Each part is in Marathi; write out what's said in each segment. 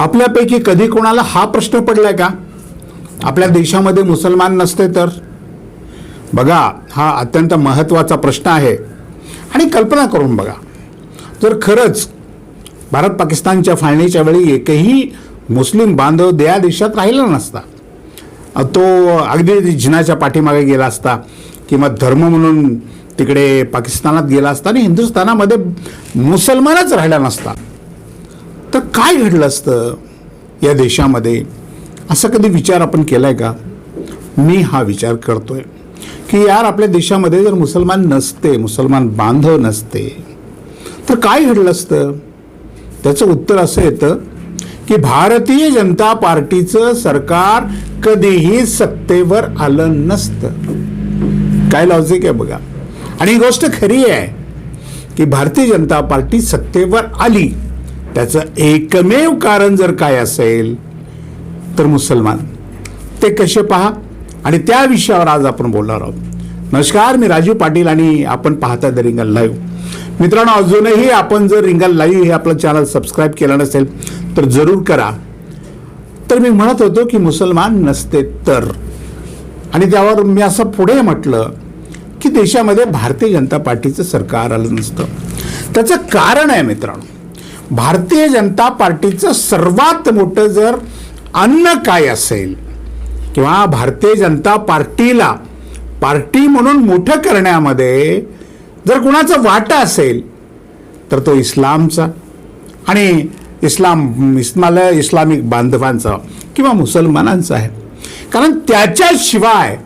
आपल्यापैकी कधी कोणाला हा प्रश्न पडलाय का? आपल्या देशामध्ये मुसलमान नसते तर? बघा हा अत्यंत महत्त्वाचा प्रश्न आहे. आणि कल्पना करून बघा. जर खरंच भारत पाकिस्तानच्या फाळणीच्या वेळी एकही मुस्लिम बांधव त्या देशात राहिला नसता तो अगदी जिनाच्या पाठीमागे गेला असता किंवा धर्म म्हणून तिकडे पाकिस्तानात गेला असता आणि हिंदुस्थानामध्ये मुसलमानच राहिला नसता तर काय घडलं असतं या देशामध्ये? असा कधी विचार आपण केलाय का? मी हा विचार करतोय की यार आपल्या देशामध्ये जर मुसलमान नसते मुसलमान बांधव नसते तर काय घडलं असतं? त्याचं उत्तर असं येतं की भारतीय जनता पार्टीचं सरकार कधीही सत्तेवर आलं नसतं. काय लॉजिक आहे बघा. आणि ही गोष्ट खरी आहे की भारतीय जनता पार्टी सत्तेवर आली. त्याचं एकमेव कारण जर काय असेल तर मुसलमान. ते कसे पहा? आणि त्या विषयावर आज आपण बोलणार आहोत. नमस्कार मी राजीव पाटील आणि आपण पाहता द रिंगल लाईव्ह. मित्रांनो अजूनही आपण जर रिंगल लाईव्ह हे आपलं चॅनल सबस्क्राईब केलं नसेल तर जरूर करा. तर मी म्हणत होतो की मुसलमान नसते तर. आणि त्यावर मी असं पुढे म्हटलं की देशामध्ये भारतीय जनता पार्टीचं सरकार आलं नसतं. त्याचं कारण आहे मित्रांनो भारतीय जनता पार्टीचं सर्वात मोठं जर अन्न काय असेल किंवा भारतीय जनता पार्टीला पार्टी म्हणून मोठं करण्यामध्ये जर कुणाचा वाटा असेल तर तो इस्लामचा. आणि इस्लाम इस्माला इस्लामिक बांधवांचा किंवा मुसलमानांचा आहे. कारण त्याच्याशिवाय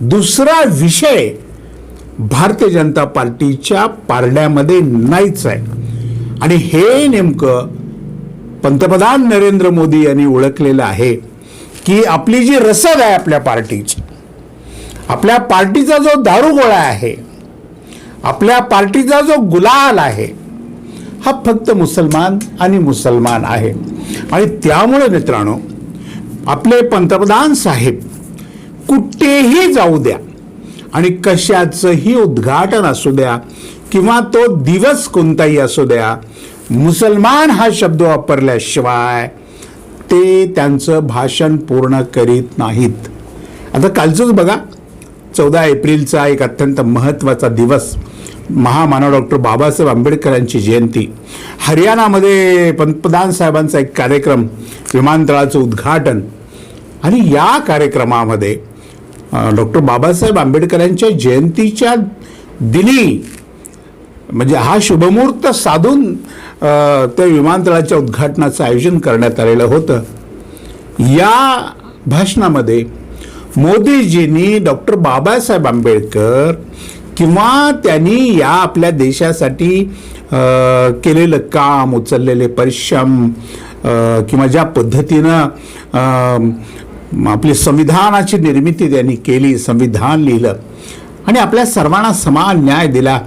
दुसरा विषय भारतीय जनता पार्टीच्या पारड्यामध्ये नाहीच आहे. आणि हे नेमकं पंतप्रधान नरेंद्र मोदी यांनी ओळखलेलं आहे की आपली जी रसद आहे आपल्या पार्टीची आपल्या पार्टीचा जो दारुगोळा आहे आपल्या पार्टीचा जो गुलाल आहे हा फक्त मुसलमान आणि मुसलमान आहे. आणि त्यामुळे मित्रांनो आपले पंतप्रधान साहेब कुठेही जाऊ द्या आणि कशाचंही उद्घाटन असू द्या किंवा तो दिवस कोणताही असू द्या मुसलमान हा शब्द वापरल्याशिवाय ते त्यांचं भाषण पूर्ण करीत नाहीत. आता कालचंच बघा चौदा एप्रिलचा एक अत्यंत महत्त्वाचा दिवस महामानव डॉक्टर बाबासाहेब आंबेडकरांची जयंती. हरियाणामध्ये पंतप्रधान साहेबांचा एक कार्यक्रम विमानतळाचं उद्घाटन. आणि या कार्यक्रमामध्ये डॉक्टर बाबासाहेब आंबेडकरांच्या जयंतीच्या दिनी म्हणजे हा शुभमुहूर्त साधून त्या विमानतळाच्या उद्घाटनाचं आयोजन करण्यात आलेलं होतं. या भाषणामध्ये मोदीजींनी डॉक्टर बाबासाहेब आंबेडकर किंवा त्यांनी या आपल्या देशासाठी केलेलं काम उचललेले परिश्रम किंवा ज्या पद्धतीनं आपली संविधानाची निर्मिती त्यांनी केली संविधान लिहिलं आणि आपल्या सर्वांना समान न्याय दिला.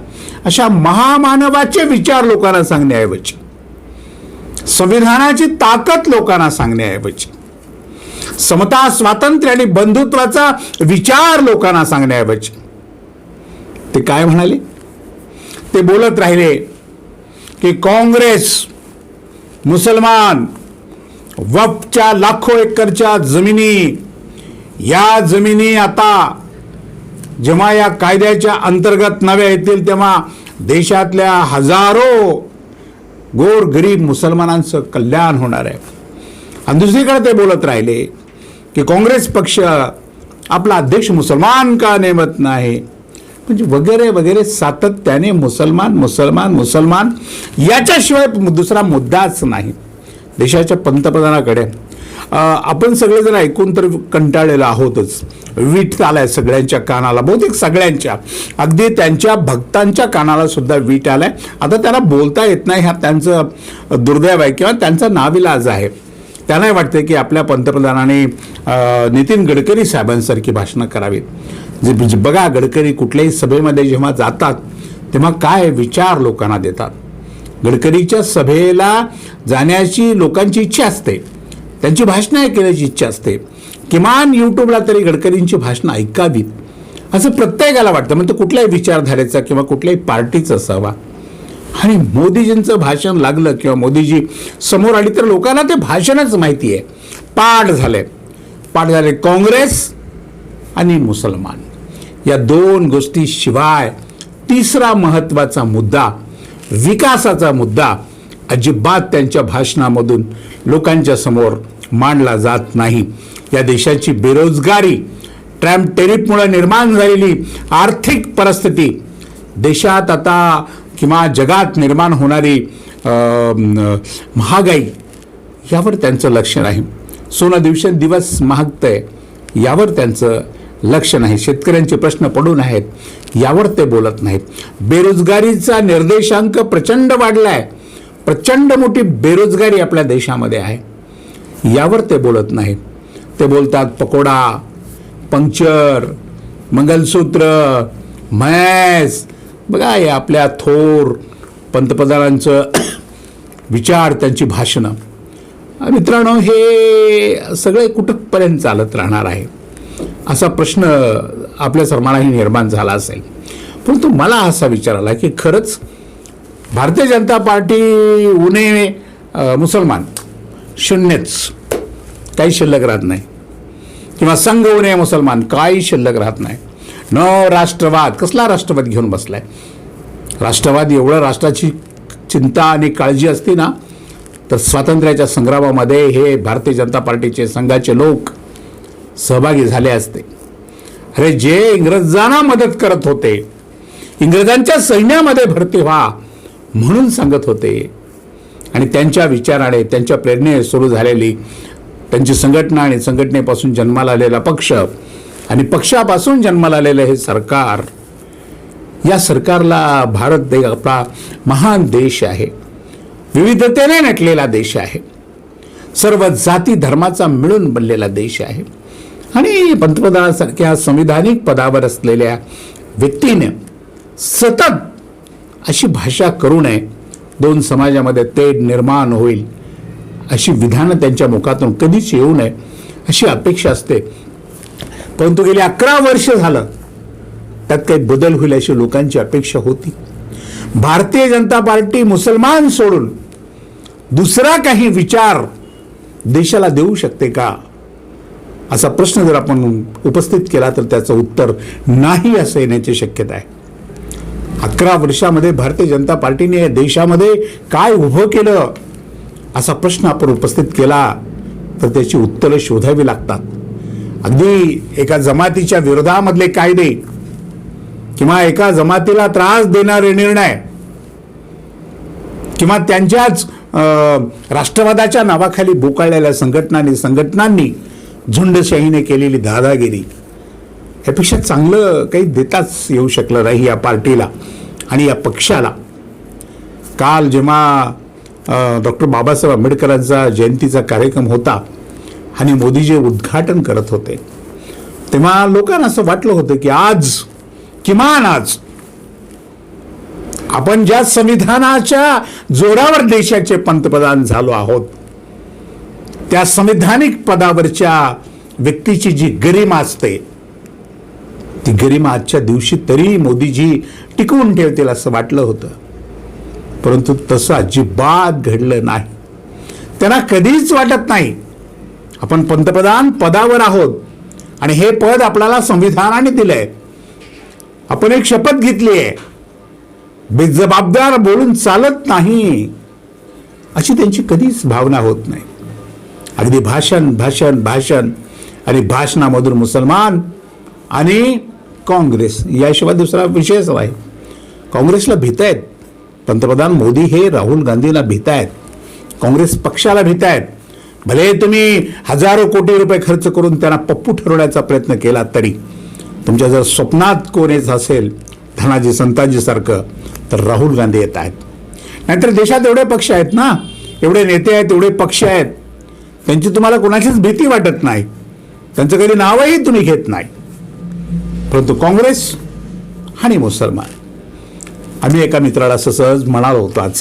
अशा महामानवाचे विचार लोकांना सांगण्याऐवजी संविधानाची ताकद लोकांना सांगण्याऐवजी समता स्वातंत्र्य आणि बंधुत्वाचा विचार लोकांना सांगण्याऐवजी ते काय म्हणाले? ते बोलत राहिले की काँग्रेस मुसलमान वफच्या लाखो एकरच्या जमिनी या जमिनी आता जेव्हा या कायद्याच्या अंतर्गत नव्या येतील तेव्हा देशातल्या हजारो गोर गरीब मुसलमानांचं कल्याण होणार आहे. आणि दुसरीकडे ते बोलत राहिले की काँग्रेस पक्ष आपला अध्यक्ष मुसलमान का नेमत नाही? म्हणजे वगैरे वगैरे सातत्याने मुसलमान मुसलमान मुसलमान याच्याशिवाय दुसरा मुद्दाच नाही. देशाच्या पंतप्रधानाकडे आपण सगळेजण ऐकून तर कंटाळलेलो आहोतच. वीट आलाय सगळ्यांच्या कानाला बहुतेक सगळ्यांच्या. अगदी त्यांच्या भक्तांच्या कानाला सुद्धा वीट आलाय. आता त्यांना बोलता येत नाही हा त्यांचं दुर्दैव आहे किंवा त्यांचा नाविलाज आहे. त्यांनाही वाटते की आपल्या पंतप्रधानाने नितीन गडकरी साहेबांसारखी भाषणं करावीत. जे बघा गडकरी कुठल्याही सभेमध्ये जेव्हा जातात तेव्हा काय विचार लोकांना देतात? गडकरीच्या सभेला जाण्याची लोकांची इच्छा असते. त्यांची भाषणं ऐकण्याची इच्छा असते. किमान यूट्यूबला तरी गडकरींची भाषणं ऐकावीत. असं प्रत्येकाला वाटतं. म्हणजे कुठल्याही विचारधारेचा किंवा कुठल्याही पार्टीचा असावा. आणि मोदीजींचं भाषण लागलं किंवा मोदीजी समोर आली तर लोकांना ते भाषणच माहिती आहे. पाठ झाले. पाठ झाले काँग्रेस आणि मुसलमान. या दोन गोष्टी शिवाय तिसरा महत्त्वाचा मुद्दा विकासाचा मुद्दा अजिबात त्यांच्या भाषणामधून लोकांच्या समोर मांडला जात नाही. या देशाची बेरोजगारी ट्रॅम्प टेरिफमुळे निर्माण झालेली आर्थिक परिस्थिती देशात आता किंवा जगात निर्माण होणारी महागाई यावर त्यांचं लक्ष नाही. सोनं दिवसेंदिवस महागतंय यावर त्यांचं लक्ष नाही. शेतकऱ्यांचे प्रश्न पडून आहेत यावर ते बोलत नाहीत. बेरोजगारीचा निर्देशांक प्रचंड वाढला आहे प्रचंड मोठी बेरोजगारी आपल्या देशामध्ये आहे. यावर ते बोलत नाहीत. ते बोलतात पकोडा पंक्चर मंगलसूत्र म्हैस. बघा हे आपल्या थोर पंतप्रधानांचं विचार त्यांची भाषणं. मित्रांनो हे सगळे कुठपर्यंत चालत राहणार आहे? असा प्रश्न आपल्या सर्वांनाही निर्माण झाला असेल. परंतु मला असा विचार आला की खरंच भारतीय जनता पार्टी उणे मुसलमान शून्यच. काही शिल्लक राहत नाही. किंवा संघ उणे मुसलमान काही शिल्लक राहत नाही. न राष्ट्रवाद कसला राष्ट्रवाद घेऊन बसलाय? राष्ट्रवाद एवढं राष्ट्राची चिंता आणि काळजी असते ना तर स्वातंत्र्याच्या संग्रामामध्ये हे भारतीय जनता पार्टीचे संघाचे लोक सहभागी झाले असते. अरे जे इंग्रजांना मदत करत होते इंग्रजांच्या सैन्यामध्ये भरती व्हा म्हणून सांगत होते. आणि त्यांच्या विचाराने त्यांच्या प्रेरणेने सुरू झालेली त्यांची संघटना आणि संघटनेपासून जन्माला आलेला पक्ष आणि पक्षापासून जन्माला आलेलं हे सरकार या सरकारला भारत दे आपला महान देश आहे. विविधतेने नटलेला देश आहे. सर्व जाती धर्माचा मिळून बनलेला देश आहे. आणि पंतप्रधानासारख्या संविधानिक पदावर असलेल्या व्यक्तीने सतत अशी भाषा करू नये. दोन समाजामध्ये तेढ निर्माण होईल. अशी विधानं त्यांच्या मुखातून कधीच येऊ नये. अशी अपेक्षा असते. परंतु गेली अकरा वर्ष झालं. त्यात काही बदल होईल अशी लोकांची अपेक्षा होती. भारतीय जनता पार्टी मुसलमान सोडून दुसरा काही विचार देशाला देऊ शकते का? असा प्रश्न जर आपण उपस्थित केला तर त्याचं उत्तर नाही असं येण्याची शक्यता आहे. अकरा वर्षामध्ये भारतीय जनता पार्टीने देशामध्ये काय उभं केलं असा प्रश्न आपण उपस्थित केला तर त्याची उत्तरं शोधावी लागतात. अगदी एका जमातीच्या विरोधामधले कायदे किंवा एका जमातीला त्रास देणारे निर्णय किंवा त्यांच्याच अं, राष्ट्रवादाच्या नावाखाली बोकाळलेल्या संघटनांनी संघटनांनी झुंडशाहीने केलेली दादागिरी. यापेक्षा चांगलं काही देताच येऊ शकलं नाही या पार्टीला आणि या पक्षाला. काल जेव्हा डॉक्टर बाबासाहेब आंबेडकरांचा जयंतीचा कार्यक्रम होता आणि मोदीजी उद्घाटन करत होते तेव्हा लोकांना असं वाटलं होतं की आज किमान आज आपण ज्या संविधानाच्या जोरावर देशाचे पंतप्रधान झालो आहोत त्या संविधानिक पदावरच्या व्यक्तीची जी गरिमा असते ती गरिमा आजच्या दिवशी तरी मोदीजी टिकवून ठेवतील असं वाटलं होतं. परंतु तसं अजिबात घडलं नाही. त्यांना कधीच वाटत नाही. आपण पंतप्रधान पदावर आहोत आणि हे पद आपल्याला संविधानाने दिलंय. आपण एक शपथ घेतली आहे. बेजबाबदार बोलून चालत नाही. अशी त्यांची कधीच भावना होत नाही. अगदी भाषण भाषण भाषण आणि भाषणामधून मुसलमान आणि काँग्रेस याशिवाय दुसरा विषयच आहे. काँग्रेसला भीत आहेत पंतप्रधान मोदी हे राहुल गांधीला भीत आहेत काँग्रेस पक्षाला भीत आहेत भले तुम्ही हजारो कोटी रुपये खर्च करून त्यांना पप्पू ठरवण्याचा प्रयत्न केला तरी. तुमच्या जर स्वप्नात कोणीच असेल धनाजी संतांजीसारखं तर राहुल गांधी येत आहेत. नाहीतर देशात एवढे पक्ष आहेत ना एवढे नेते आहेत एवढे पक्ष आहेत. त्यांची तुम्हाला कोणाचीच भीती वाटत नाही. त्यांचं कधी नावही तुम्ही घेत नाही. परंतु काँग्रेस आणि मुसलमान. आम्ही एका मित्राला असं सहज म्हणालो होतो आज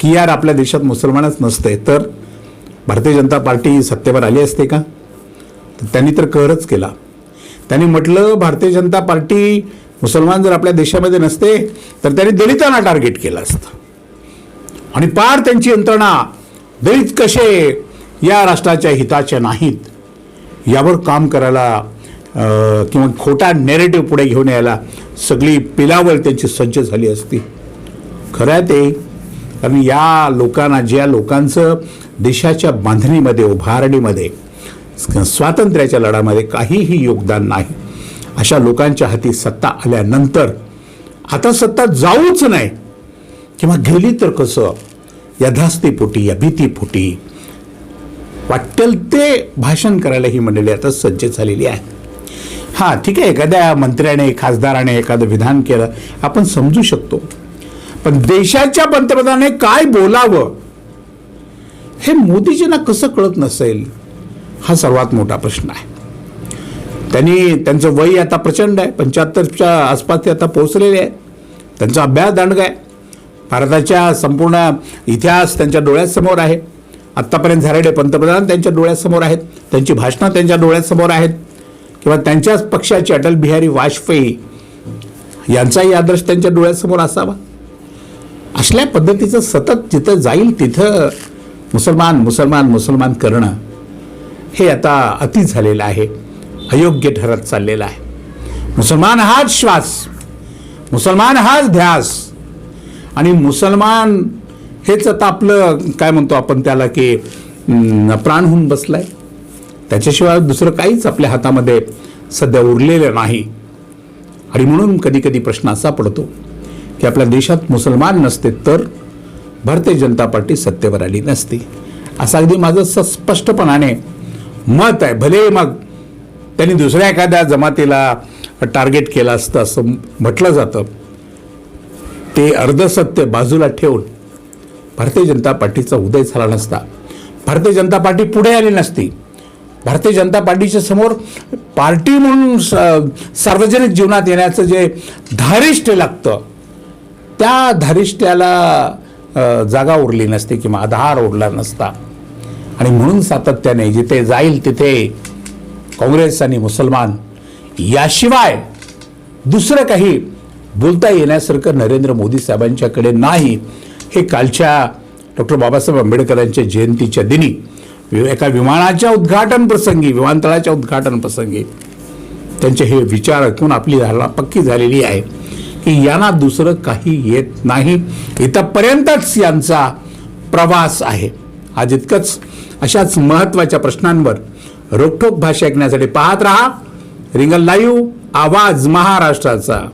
की यार आपल्या देशात मुसलमानच नसते तर भारतीय जनता पार्टी सत्तेवर आली असते का? तर त्यांनी तर कहरच केला. त्यांनी म्हटलं भारतीय जनता पार्टी मुसलमान जर आपल्या देशामध्ये नसते तर त्यांनी दलितांना टार्गेट केलं असतं. आणि पार त्यांची यंत्रणा दलित कसे या राष्ट्राच्या हिताचे नाहीत यावर काम करायला किंवा खोटा नेरेटिव्ह पुढे घेऊन यायला सगळी पिलावळ त्यांची सज्ज झाली असती. खरं आहे ते कारण या लोकांना ज्या लोकांचं देशाच्या बांधणीमध्ये उभारणीमध्ये स्वातंत्र्याच्या लढ्यामध्ये काहीही योगदान नाही अशा लोकांच्या हाती सत्ता आल्यानंतर आता सत्ता जाऊच नाही. किंवा गेली तर कसं? या धास्तीपोटी या भीतीपोटी वाटेल ते भाषण करायला ही मंडळी आता सज्ज झालेली आहे हां ठीक आहे एखाद्या मंत्र्याने खासदाराने एखादं विधान केलं आपण समजू शकतो. पण देशाच्या पंतप्रधानाने काय बोलावं हे मोदीजींना कसं कळत नसेल हा सर्वात मोठा प्रश्न आहे. त्यांनी त्यांचं वय आता प्रचंड आहे पंच्याहत्तरच्या आसपास ते आता पोहोचलेले आहेत. त्यांचा अभ्यास दांडगा आहे. भारताच्या संपूर्ण इतिहास त्यांच्या डोळ्यासमोर आहे. आत्तापर्यंत झालेले पंतप्रधान त्यांच्या डोळ्यासमोर आहेत. त्यांची भाषणं त्यांच्या डोळ्यासमोर आहेत. किंवा त्यांच्याच पक्षाचे अटल बिहारी वाजपेयी यांचाही आदर्श त्यांच्या डोळ्यासमोर असावा. असल्या पद्धतीचं सतत जिथं जाईल तिथं मुसलमान मुसलमान मुसलमान करणं हे आता अति झालेलं आहे. अयोग्य ठरत चाललेलं आहे. मुसलमान हाच श्वास मुसलमान हाच ध्यास आणि मुसलमान हेच आता आपलं काय म्हणतो आपण त्याला की प्राण होऊन बसलाय. त्याच्याशिवाय दुसरं काहीच आपल्या हातामध्ये सध्या उरलेलं नाही. आणि म्हणून कधी कधी प्रश्न असा पडतो की आपल्या देशात मुसलमान नसते तर भारतीय जनता पार्टी सत्तेवर आली नसती. असं अगदी माझं स- स्पष्टपणाने मत आहे. भले मग त्यांनी दुसऱ्या एखाद्या जमातीला टार्गेट केलं असतं असं म्हटलं जातं. ते अर्धसत्य बाजूला ठेवून भारतीय जनता पार्टीचा उदय झाला नसता. भारतीय जनता पार्टी पुढे आली नसती. भारतीय जनता पार्टीच्या समोर पार्टी म्हणून स- सार्वजनिक जीवनात येण्याचं जे धारिष्ट्य लागतं त्या धारिष्ट्याला जागा उरली नसते किंवा आधार उरला नसता. आणि म्हणून सातत्याने जिथे जाईल तिथे काँग्रेस आणि मुसलमान याशिवाय दुसरं काही बोलता येण्यासारखं नरेंद्र मोदी साहेबांच्याकडे नाही. हे कालच्या डॉक्टर बाबासाहेब आंबेडकरांच्या जयंतीच्या दिनी एका विमानाच्या उद्घाटन प्रसंगी विमानतळाच्या उद्घाटन प्रसंगी त्यांचे हे विचार ऐकून आपली धारणा पक्की झालेली आहे की यांना दुसरं काही येत नाही. इथंपर्यंतच यांचा प्रवास आहे. आज इतकंच. अशाच महत्त्वाच्या प्रश्नांवर रोखोक भाषा ऐकण्यासाठी पाहत रहा. रिंगल लाईव्ह आवाज महाराष्ट्राचा.